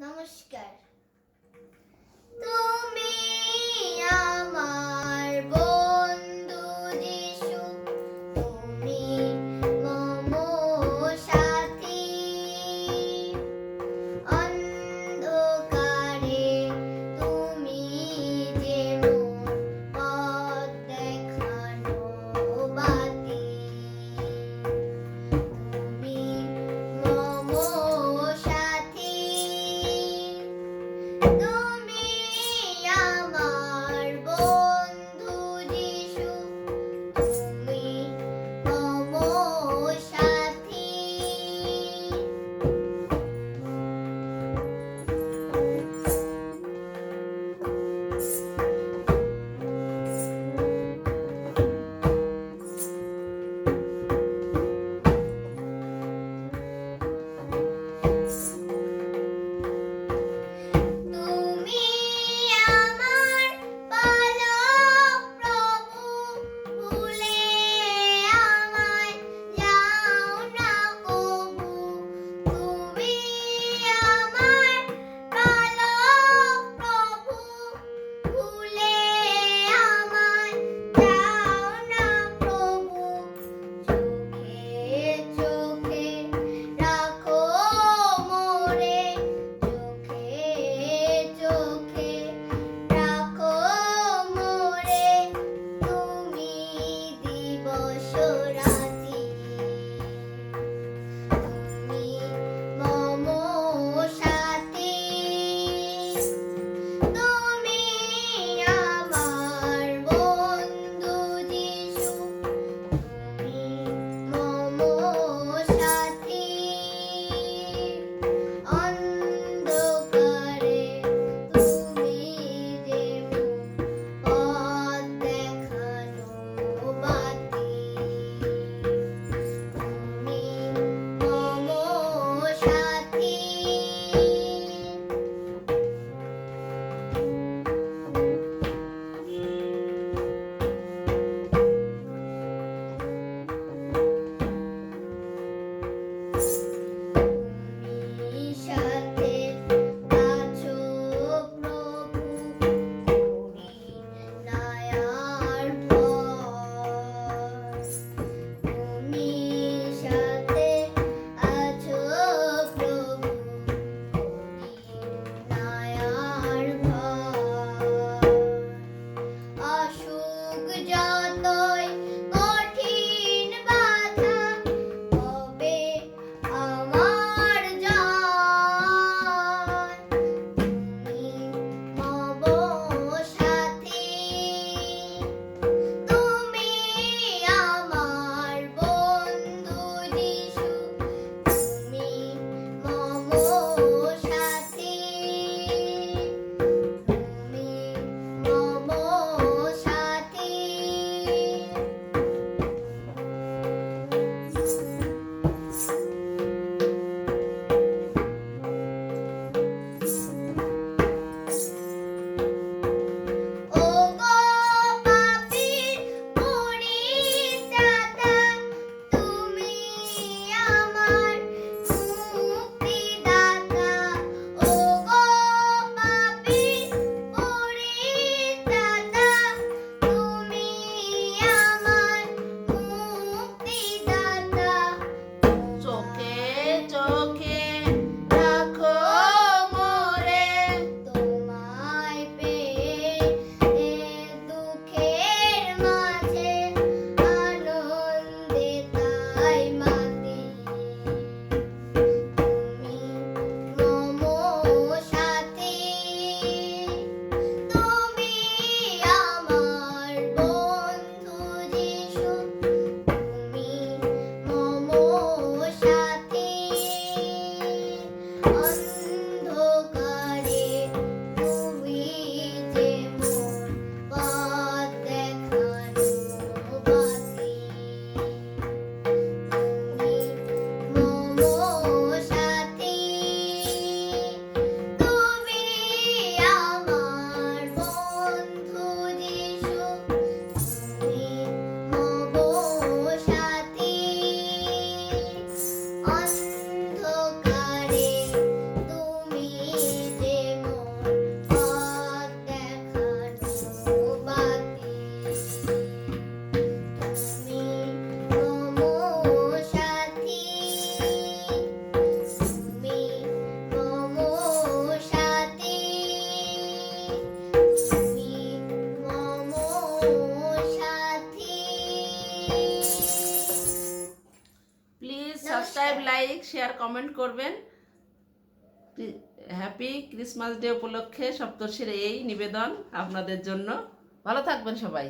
নমস্কার share comment করবেন। Happy Christmas day উপলক্ষে সপ্তর্ষির এই নিবেদন আপনাদের জন্য। ভালো থাকবেন সবাই।